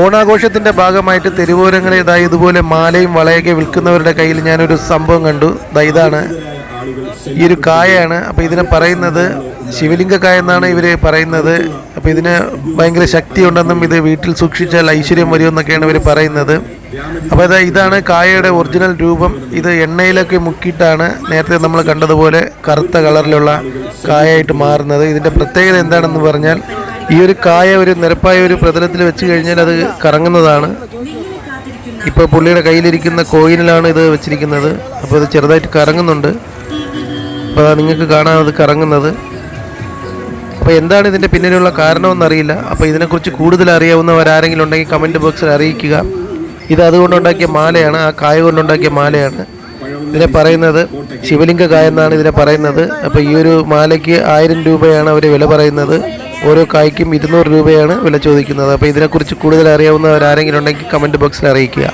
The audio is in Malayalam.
ഓണാഘോഷത്തിന്റെ ഭാഗമായിട്ട് തെരുവോരങ്ങളെ ഇതാ ഇതുപോലെ മാലയും വളയൊക്കെ വിൽക്കുന്നവരുടെ കയ്യിൽ ഞാനൊരു സംഭവം കണ്ടു. ദാ ഇതാണ്. ഈ ഒരു കായാണ് അപ്പോൾ ഇതിനെ പറയുന്നത് ശിവലിംഗ കായ എന്നാണ് ഇവർ പറയുന്നത്. അപ്പോൾ ഇതിന് ഭയങ്കര ശക്തിയുണ്ടെന്നും ഇത് വീട്ടിൽ സൂക്ഷിച്ചാൽ ഐശ്വര്യം വരുമെന്നൊക്കെയാണ് ഇവർ പറയുന്നത്. അപ്പോൾ ഇതാ ഇതാണ് കായയുടെ ഒറിജിനൽ രൂപം. ഇത് എണ്ണയിലൊക്കെ മുക്കിയിട്ടാണ് നേരത്തെ നമ്മൾ കണ്ടതുപോലെ കറുത്ത കളറിലുള്ള കായായിട്ട് മാറുന്നത്. ഇതിന്റെ പ്രത്യേകത എന്താണെന്ന് പറഞ്ഞാൽ ഈ ഒരു കായ ഒരു നിരപ്പായ ഒരു പ്രതലത്തിൽ വെച്ച് കഴിഞ്ഞാൽ അത് കറങ്ങുന്നതാണ്. ഇപ്പോൾ പുള്ളിയുടെ കയ്യിലിരിക്കുന്ന കോയിനിലാണ് ഇത് വെച്ചിരിക്കുന്നത്. അപ്പോൾ ഇത് ചെറുതായിട്ട് കറങ്ങുന്നുണ്ട്. അപ്പോൾ നിങ്ങൾക്ക് കാണാം അത് കറങ്ങുന്നത്. അപ്പോൾ എന്താണ് ഇതിന്റെ പിന്നിലുള്ള കാരണമെന്നറിയില്ല അപ്പോൾ ഇതിനെക്കുറിച്ച് കൂടുതൽ അറിയാവുന്നവരാരെങ്കിലും ഉണ്ടെങ്കിൽ കമന്റ് ബോക്സിൽ അറിയിക്കുക. ഇത് അതുകൊണ്ടുണ്ടാക്കിയ മാലയാണ്. ആ കായ കൊണ്ടുണ്ടാക്കിയ മാലയാണ്. ഇതിനെ പറയുന്നത് ശിവലിംഗ കായ എന്നാണ് ഇതിനെ പറയുന്നത്. അപ്പോൾ ഈ ഒരു മാലയ്ക്ക് ആയിരം രൂപയാണ് അവർ വില പറയുന്നത്. ഓരോ കായ്ക്കും ഇരുന്നൂറ് രൂപയാണ് വില ചോദിക്കുന്നത്. അപ്പോൾ ഇതിനെക്കുറിച്ച് കൂടുതൽ അറിയാവുന്നവരാരെങ്കിലും ഉണ്ടെങ്കിൽ കമന്റ് ബോക്സിൽ അറിയിക്കുക.